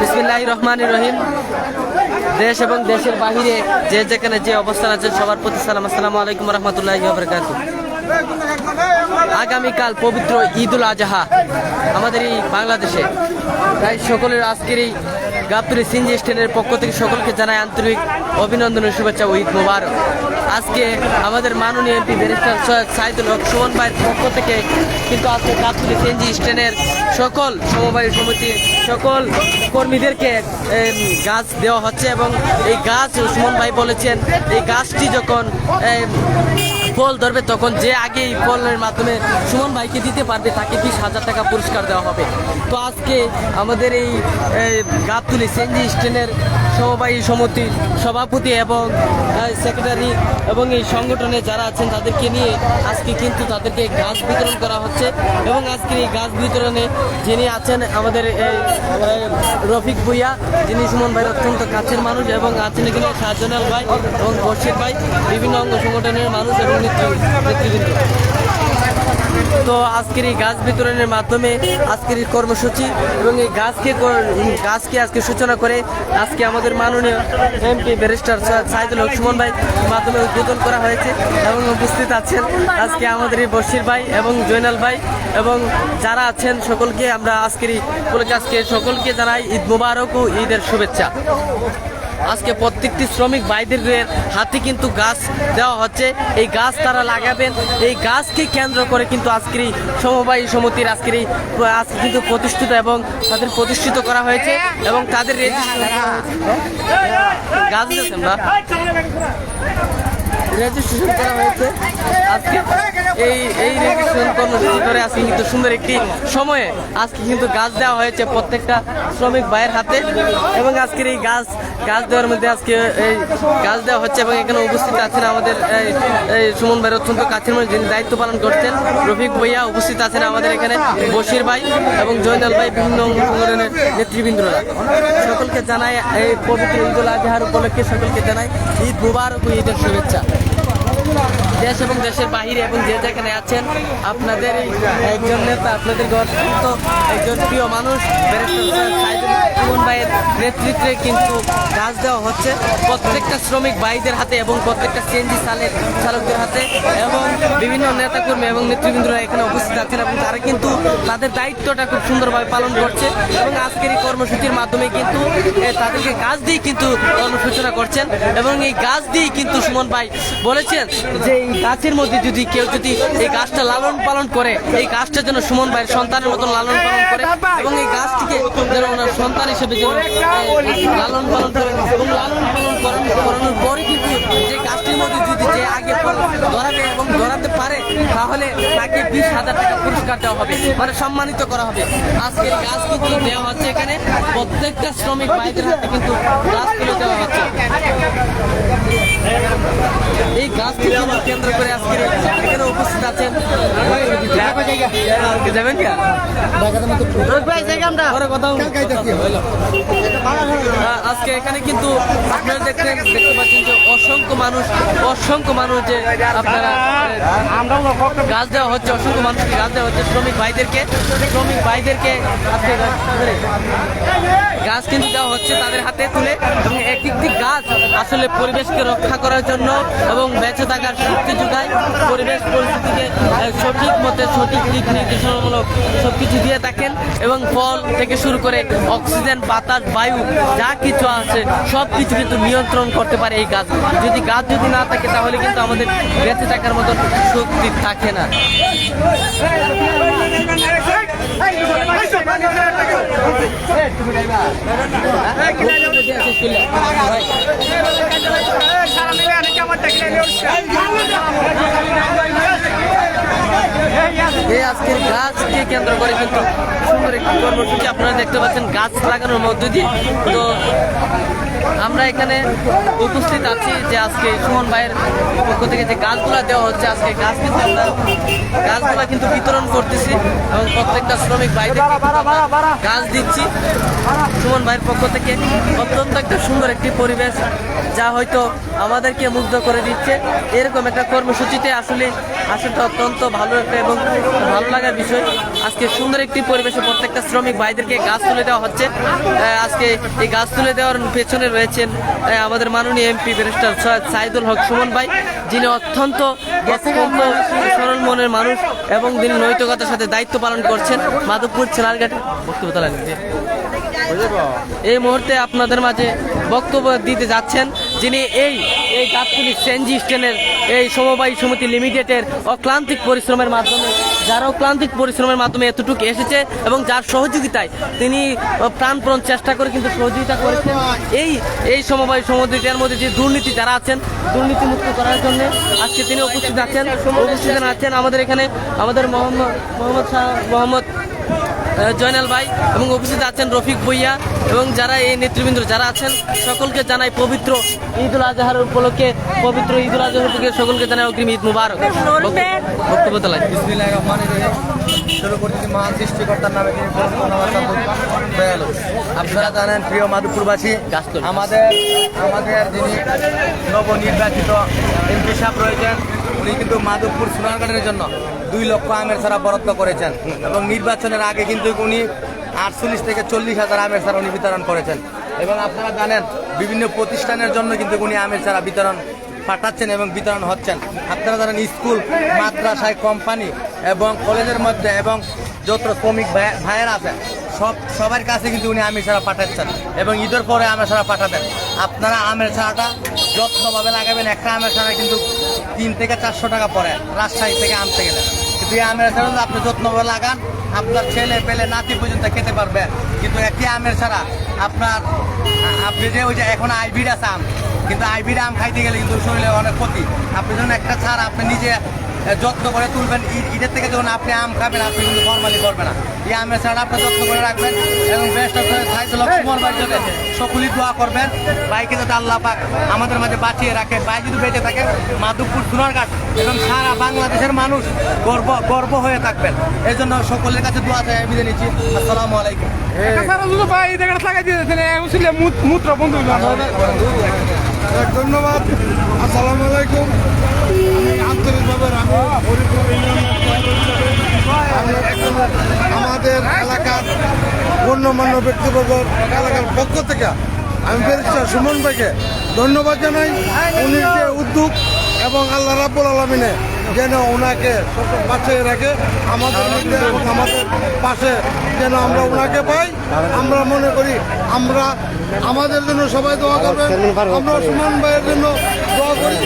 বিসমিল্লাহ রহমান রহিম। দেশ এবং দেশের বাহিরে যে যেখানে যে অবস্থান আছে সবার প্রতি সালাম। আসসালামু আলাইকুম রহমতুল্লাহ বরকাত আগামীকাল পবিত্র ঈদুল আজহা আমাদের এই বাংলাদেশে। তাই সকলের আজকের এই গাবতুরি সিনজি স্ট্যান্ডের পক্ষ থেকে সকলকে জানায় আন্তরিক অভিনন্দন ও শুভেচ্ছা ঈদ মুবারক। আজকে আমাদের মাননীয় এমপি ব্যারিস্টার সৈয়দ সাইদুল হক, সুমন ভাইয়ের পক্ষ থেকে কিন্তু আজকে গাবতুরি সিনজি স্ট্যান্ডের সকল সমবায় সমিতির সকল কর্মীদেরকে গাছ দেওয়া হচ্ছে এবং এই গাছ, সুমন ভাই বলেছেন, এই গাছটি যখন ফল ধরবে, তখন যে আগে এই ফলের মাধ্যমে সুমন ভাইকে দিতে পারবে, তাকে বিশ হাজার টাকা পুরস্কার দেওয়া হবে। তো আজকে আমাদের এই গাবতুলি সেনজি স্ট্যান্ডের সমবায়ী সমিতির সভাপতি এবং সেক্রেটারি এবং এই সংগঠনে যারা আছেন, তাদেরকে নিয়ে আজকে কিন্তু তাদেরকে গাছ বিতরণ করা হচ্ছে এবং আজকে এই গাছ বিতরণে যিনি আছেন আমাদের রফিক ভুইয়া, যিনি সুমন ভাইয়ের অত্যন্ত কাছের মানুষ এবং আছেন এখানে শাহজালাল ভাই এবং বর্ষির ভাই, বিভিন্ন অঙ্গ সংগঠনের মানুষ এবং তো আজকের এই গাছ বিতরণের মাধ্যমে আজকের এই কর্মসূচি এবং এই গাছকে গাছকে আজকে সূচনা করে আজকে আমাদের মাননীয় এমপি ব্যারিস্টার সাইদুল হক সুমন ভাই মাধ্যমে উদ্বোধন করা হয়েছে এবং উপস্থিত আছেন আজকে আমাদের এই বশির ভাই এবং জয়নাল ভাই এবং যারা আছেন সকলকে আমরা আজকের এই আজকে সকলকে জানাই ঈদ মুবারক ও ঈদের শুভেচ্ছা। আজকে প্রত্যেকটি শ্রমিক ভাইদের হাতে কিন্তু গাছ দেওয়া হচ্ছে। এই গাছ তারা লাগাবেন। এই গাছকে কেন্দ্র করে কিন্তু আজকের এই সমবায়ী সমিতির আজকের এই আজকে কিন্তু প্রতিষ্ঠিত এবং তাদের প্রতিষ্ঠিত করা হয়েছে এবং তাদের গাছ দিয়েছেন রেজিস্ট্রেশন করা হয়েছে। আজকে এই এই রেজিস্ট্রেশন কর্মসূচি করে আজকে কিন্তু সুন্দর একটি সময়ে আজকে কিন্তু গাছ দেওয়া হয়েছে প্রত্যেকটা শ্রমিক ভাইয়ের হাতে। এবং আজকের এই গাছ গাছ দেওয়ার মধ্যে আজকে এই গাছ দেওয়া হচ্ছে এবং এখানে উপস্থিত আছেন আমাদের এই সুমন ভাইয়ের অত্যন্ত কাছের মধ্যে যিনি দায়িত্ব পালন করছেন। রফিক ভাইয়া উপস্থিত আছেন আমাদের এখানে, বশির ভাই এবং জয়নাল ভাই বিভিন্ন সংগঠনের নেতৃবৃন্দরা। সকলকে জানাই এই পবিত্র ঈদুল আজহার উপলক্ষে সকলকে জানাই ঈদ মুবারক ঈদের শুভেচ্ছা। দেশ এবং দেশের বাহিরে এবং যে যেখানে আছেন, আপনাদের একজন নেতা আপনাদের গর্ব একজন প্রিয় মানুষ ব্যারিস্টার সৈয়দ সাইদুল সুমন ভাইয়ের নেতৃত্বে কিন্তু গাছ দেওয়া হচ্ছে প্রত্যেকটা শ্রমিক ভাইদের হাতে এবং প্রত্যেকটা সিএনজি চালের চালকদের হাতে এবং বিভিন্ন নেতাকর্মী এবং নেতৃবৃন্দরা এখানে উপস্থিত আছেন এবং তারা কিন্তু তাদের দায়িত্বটা খুব সুন্দরভাবে পালন করছে এবং আজকের এই কর্মসূচির মাধ্যমে কিন্তু তাদেরকে গাছ দিয়ে কিন্তু কর্মসূচনা করছেন এবং এই গাছ দিয়ে কিন্তু সুমন ভাই বলেছেন যে এই গাছের মধ্যে যদি কেউ যদি এই গাছটা লালন পালন করে, এই গাছটা যেন সুমন ভাইয়ের সন্তানের মতন লালন পালন করে এবং এই গাছটিকে যেন ওনার সন্তান হিসেবে যেন লালন পালন করে এবং লালন পালন করানো করানোর পরে কিন্তু যে গাছটির মধ্যে যদি যে আগে ধরাবে এবং ধরাতে পারে তাহলে তাকে বিশ হাজার টাকা পুরস্কার দেওয়া হবে মানে সম্মানিত করা হবে আজকে গাছ কিন্তু দেওয়া হচ্ছে এখানে প্রত্যেকটা শ্রমিক ভাইদের হাতে কিন্তু গাছ তুলে দেওয়া হচ্ছে এই গাছকে কিন্তু কেন্দ্র করে আজকে এখানে উপস্থিত আছেন যাবেন কে? কথা আজকে এখানে কিন্তু আপনারা দেখতে দেখতে পাচ্ছেন যে অসংখ্য মানুষ অসংখ্য মানুষ যে আপনারা গাছ দেওয়া হচ্ছে অসংখ্য মানুষকে গাছ দেওয়া হচ্ছে শ্রমিক ভাইদেরকে শ্রমিক ভাইদেরকে গাছ কিন্তু দেওয়া হচ্ছে তাদের হাতে তুলে এবং এক একটি গাছ আসলে পরিবেশকে রক্ষা করার জন্য এবং বেঁচে থাকার শক্তি যোগায় পরিবেশ পরিস্থিতিকে সঠিক মতে সঠিক দিক নির্দেশনামূলক সব কিছু দিয়ে থাকেন এবং ফল থেকে শুরু করে অক্সিজেন বাতাস বায়ু যা কিছু আছে সব কিছু কিন্তু নিয়ন্ত্রণ করতে পারে এই গাছ। যদি গাছ যদি না থাকে তাহলে কিন্তু আমাদের বেঁচে থাকার মতন শক্তি থাকে না এই আজকের গাছকে কেন্দ্র করে কিন্তু সুন্দর একটি কর্মসূচি। আপনারা দেখতে পাচ্ছেন গাছ লাগানোর মধ্য দিয়ে। তো আমরা এখানে উপস্থিত আছি যে আজকে সুমন ভাইয়ের পক্ষ থেকে যে গাছগুলা দেওয়া হচ্ছে, আজকে গাছ কিন্তু আমরা গাছগুলা কিন্তু বিতরণ করতেছি এবং প্রত্যেকটা শ্রমিক ভাইদের গাছ দিচ্ছি। সুমন ভাইয়ের পক্ষ থেকে অত্যন্ত একটা সুন্দর একটি পরিবেশ যা হয়তো আমাদেরকে মুগ্ধ করে দিচ্ছে। এরকম একটা কর্মসূচিতে আসলে আসলে অত্যন্ত ভালো একটা এবং ভালো লাগার বিষয়। আজকে সুন্দর একটি পরিবেশে প্রত্যেকটা শ্রমিক ভাইদেরকে গাছ তুলে দেওয়া হচ্ছে। আজকে এই গাছ তুলে দেওয়ার পেছনে রয়েছেন আমাদের মাননীয় এমপি ব্যারিস্টার সৈয়দ সাইদুল হক সুমন ভাই, যিনি অত্যন্ত সরল মনের মানুষ এবং তিনি নৈতিকতার সাথে দায়িত্ব পালন করছেন। মাধবপুর ছেলারঘাটে বক্তব্য তালা এই মুহূর্তে আপনাদের মাঝে বক্তব্য দিতে যাচ্ছেন, যিনি এই এই গাবতলি সেনজি স্ট্যান্ডের এই সমবায়ী সমিতি লিমিটেডের অক্লান্তিক পরিশ্রমের মাধ্যমে যারা ক্লান্তিক পরিশ্রমের মাধ্যমে এতটুকু এসেছে এবং যার সহযোগিতায় তিনি প্রাণপ্রণ চেষ্টা করে কিন্তু সহযোগিতা করেছেন। এই এই সমবায় সমিতিটার মধ্যে যে দুর্নীতি যারা আছেন দুর্নীতি মুক্ত করার জন্য আজকে তিনি উপস্থিত আছেন উপস্থিত আছেন আমাদের এখানে আমাদের মোহাম্মদ মোহাম্মদ শাহ, মোহাম্মদ জয়নাল ভাই এবং উপস্থিত আছেন রফিক ভুইয়া এবং যারা এই নেতৃবৃন্দ যারা আছেন সকলকে জানাই পবিত্র ঈদ উল আজহার উপলক্ষে পবিত্র ঈদ উল আজহার উপলক্ষে সকলকে জানাই অগ্রিম ঈদ মুবারক। বক্তব্য তোলাই বিসমিল্লাহির রহমানির রহিম। শুরু করতেছি মহান সৃষ্টিকর্তার নামে আপনারা জানেন প্রিয় তুলুন। আমাদের আমাদের যিনি নবনির্বাচিত এমপি সাহেব রয়েছেন উনি কিন্তু মাধবপুর সোনারঘাটের জন্য দুই লক্ষ আমের ছাড়া বরাদ্দ করেছেন এবং নির্বাচনের আগে কিন্তু উনি আটচল্লিশ থেকে চল্লিশ হাজার আমের ছাড়া উনি বিতরণ করেছেন। এবং আপনারা জানেন, বিভিন্ন প্রতিষ্ঠানের জন্য কিন্তু উনি আমের ছাড়া বিতরণ পাঠাচ্ছেন এবং বিতরণ হচ্ছেন। আপনারা জানেন, স্কুল, মাদ্রাসায় কোম্পানি এবং কলেজের মধ্যে এবং যত শ্রমিক ভাই- ভাইয়েরা আছে সব সবার কাছে কিন্তু উনি আমের ছাড়া পাঠাচ্ছেন এবং ঈদের পরে আমের ছাড়া পাঠাবেন। আপনারা আমের ছাড়াটা যত্নভাবে লাগাবেন, একটা আমের ছাড়া কিন্তু তিন থেকে চারশো টাকা পড়ে, রাজশাহী থেকে আনতে গেলে। কিন্তু এই আমের ছাড়া আপনি যত্ন করে লাগান, আপনার ছেলে পেলে নাতি পর্যন্ত খেতে পারবে। কিন্তু একটি আমের ছাড়া আপনার, আপনি যে ওই যে এখন হাইব্রিড আছে আম, কিন্তু হাইব্রিড আম খাইতে গেলে কিন্তু শরীরে অনেক ক্ষতি। আপনি যখন একটা ছাড় আপনি নিজে যত্ন করে তুলবেন। ঈদের থেকে যখন আপনি আম খাবেন আপনি কিন্তু ফর্মালি করবেন না। এই আমের ছাড়া আপনি যত্ন করে রাখবেন এবং বেস্ট খাইতে লক্ষ্মণ ভাই যাতে সকলেই দোয়া করবেন। বাইকে যাতে আল্লাহ পাক আমাদের মাঝে বাঁচিয়ে রাখে ভাই যদি বেঁচে থাকে মাধবপুর সোনারঘাট এবং সারা বাংলাদেশের মানুষ গর্ব গর্ব হয়ে থাকবেন। এই জন্য সকলের কাছে দোয়া চাই আমি নিচ্ছি। আসসালামু আলাইকুম। সারা দুটো ভাই দেখা লাগাই দিয়েছেন উচিলে মূত্র বন্ধু ধন্যবাদ। আসসালামু আলাইকুম। আন্তরিকভাবে আমি আমাদের এলাকার গণ্যমান্য ব্যক্তিবর্গ এলাকার পক্ষ থেকে আমি ব্যারিস্টার সুমন ভাইকে ধন্যবাদ জানাই। উনি যে উদ্যোগ এবং আল্লাহ রাব্বুল আলমিনে যেন ওনাকে বাঁচিয়ে পাশে রাখে আমাদের মধ্যে এবং আমাদের পাশে যেন আমরা ওনাকে পাই। আমরা মনে করি আমরা আমাদের জন্য সবাই দোয়া করবেন আমরা সুমন ভাইয়ের জন্য দোয়া করি।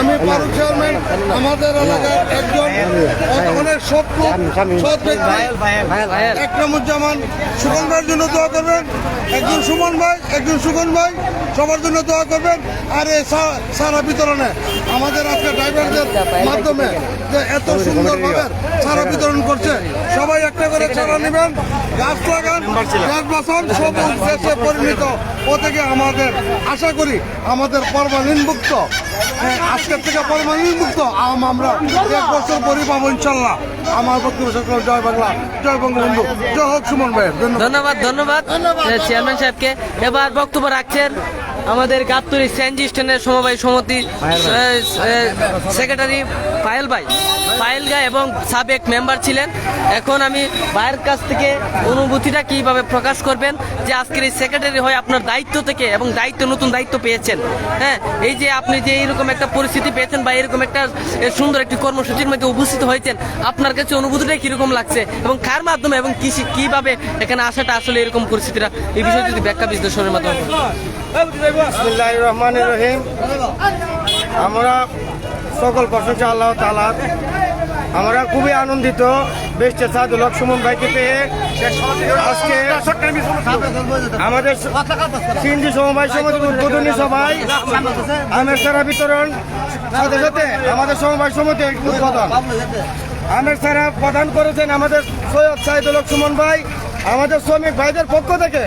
আমি ফারুক চেয়ারম্যান আমাদের এলাকার একজন অনেক লোক, সৎ ব্যক্তি। একরামুজ্জামান সুমন ভাইয়ের জন্য দোয়া করবেন। একজন সুমন ভাই একজন সুমন ভাই সবার জন্য দোয়া করবেন। আর সা- সারা বিতরণে আমাদের আজকে ড্রাইভারদের মাধ্যমে যে এত সুন্দরভাবে সারা বিতরণ করছে সবাই একটা করে চারা নেবেন। গাছ লাগান গাছ বাঁচান সবুজ দেশে পরিণত। ও থেকে আমাদের আশা করি আমাদের পরমাণুমুক্ত হ্যাঁ, আজকের থেকে পরমাণুমুক্ত আম আমরা এক বছর পরই পাবো ইনশাল্লাহ। আমার বক্তব্য জয় বাংলা জয় বঙ্গবন্ধু। জয় হোক সুমন ভাই ধন্যবাদ। ধন্যবাদ ধন্যবাদ। এ, চেয়ারম্যান সাহেবকে এবার বক্তব্য রাখছেন। আমাদের গাবতলি সেনজি স্ট্যান্ডের সমবায় সমিতি সেক্রেটারি পায়েল ভাই। পায়েল গাই এবং সাবেক মেম্বার ছিলেন। এখন আমি ভাইয়ের কাছ থেকে অনুভূতিটা কীভাবে প্রকাশ করবেন যে আজকের এই সেক্রেটারি হয়ে আপনার দায়িত্ব থেকে এবং দায়িত্ব নতুন দায়িত্ব পেয়েছেন। হ্যাঁ এই যে আপনি যে এইরকম একটা পরিস্থিতি পেয়েছেন বা এরকম একটা সুন্দর একটি কর্মসূচির মধ্যে উপস্থিত হয়েছেন আপনার কাছে অনুভূতিটা কীরকম লাগছে এবং কার মাধ্যমে এবং কি কীভাবে এখানে আসাটা আসলে এরকম পরিস্থিতিটা এই বিষয়ে যদি ব্যাখ্যা বিশ্লেষণের মাধ্যমে রহমান রহিম আমরা সকল প্রশংসা আল্লাহ তালা আমরা খুবই আনন্দিত। বেস্টে সাদুল হক সুমন ভাইকে পেয়ে আজকে আমাদের সিন্ধি সমবায় সমিতি উদ্বোধনী সভায় আমের সারা বিতরণ। সাথে সাথে আমাদের সমবায় সমিতি উদ্বোধন। আমের সারা প্রদান করেছেন আমাদের সৈয়দ সাইদুল হক সুমন ভাই। আমাদের শ্রমিক ভাইদের পক্ষ থেকে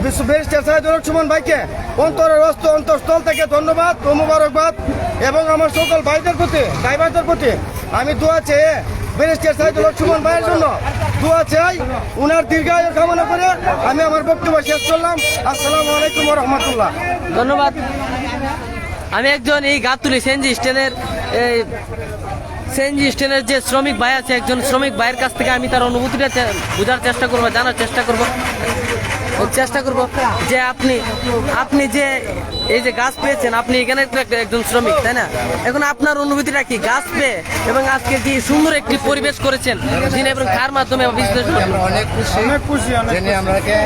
বিশ্ব সাইদুল হক সুমন ভাইকে অন্তরের অস্ত অন্তঃস্থল থেকে ধন্যবাদ ও মুবারকবাদ এবং আমার সকল ভাইদের প্রতি ড্রাইভারদের প্রতি আমি দোয়া চেয়ে ব্যারিস্টার সাইদুল হক সুমন ভাইয়ের জন্য দোয়া চাই। উনার দীর্ঘায়ু কামনা করে আমি আমার বক্তব্য শেষ করলাম। আসসালামু আলাইকুম রহমতুল্লাহ। ধন্যবাদ। আমি একজন এই গাবতুলি সেনজি স্ট্যান্ডের সেনজি স্ট্যান্ডের যে শ্রমিক ভাই আছে, একজন শ্রমিক ভাইয়ের কাছ থেকে আমি তার অনুভূতিটা বোঝার চেষ্টা করব, জানার চেষ্টা করব। চেষ্টা করব যে আপনি আপনি যে এই যে গাছ পেয়েছেন আপনি এখানে একজন শ্রমিক তাই না? এখন আপনার অনুভূতিটা কি? গাছ পেয়ে এবং আজকে যে সুন্দর একটি পরিবেশ করেছেন যিনি এবং কার মাধ্যমে বিশ্লেষণ করবেন? অনেক খুশি অনেক খুশি যিনি আমরাকে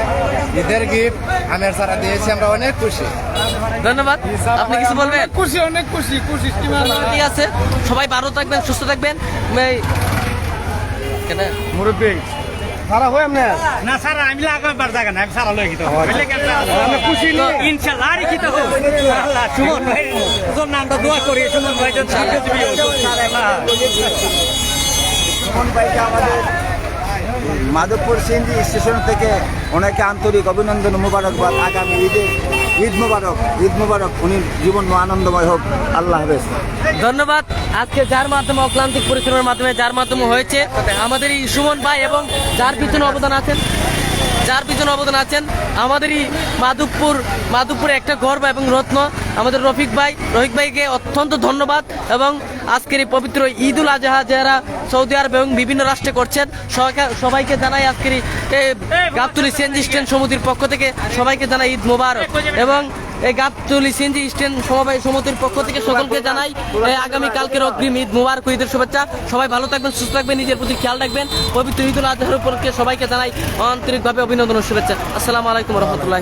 ঈদের গিফট আমের সারা দিয়েছি আমরা অনেক খুশি। ধন্যবাদ। আপনি কিছু বলবেন? খুশি অনেক খুশি খুশি ঠিক আছে সবাই ভালো থাকবেন সুস্থ থাকবেন। কেন? মুরব্বী খারাপ হয় আপনার না সারা আমি লাগাবার জায়গা না আমি সারা লই গিতে কেন আমি খুশি নি। ইনশাআল্লাহ আর কি তো হোক। আল্লাহ সুমন ভাই তোর নামটা দোয়া করি সুমন ভাই যেন দিবি সুমন ভাইকে আমাদের মাধবপুর সিএনজি স্টেশন থেকে অনেকে আন্তরিক অভিনন্দন মুবারকবাদ আগামী ঈদে। ঈদ মুবারক ঈদ মুবারক। উনি জীবন আনন্দময় হোক। আল্লাহ হাফেজ। ধন্যবাদ। আজকে যার মাধ্যমে অক্লান্তিক পরিশ্রমের মাধ্যমে, যার মাধ্যমে হয়েছে, আমাদের এই সুমন ভাই এবং যার পিছনে অবদান আছেন যার পিছনে অবদান আছেন আমাদেরই মাধবপুর, মাধবপুরে একটা গর্ব এবং রত্ন, আমাদের রফিক ভাই। রফিক ভাইকে অত্যন্ত ধন্যবাদ এবং আজকের এই পবিত্র ঈদ উল আজহা যারা সৌদি আরব এবং বিভিন্ন রাষ্ট্রে করছেন, সবাইকে- জানাই আজকের এই গাবতুলি সিএনজি স্ট্যান্ড সমিতির পক্ষ থেকে সবাইকে জানাই ঈদ মোবারক। এবং এই গাবতলি সিএনজি স্ট্যান্ড সমবায় সমিতির পক্ষ থেকে সকলকে জানাই আগামী কালকের অগ্রিম ঈদ মুবারক, ঈদের শুভেচ্ছা। সবাই ভালো থাকবেন, সুস্থ থাকবেন, নিজের প্রতি খেয়াল রাখবেন। পবিত্র ঈদুল আজহার উপলক্ষে সবাইকে জানাই আন্তরিকভাবে অভিনন্দন ও শুভেচ্ছা। আসসালামু আলাইকুম রহমতুল্লাহ।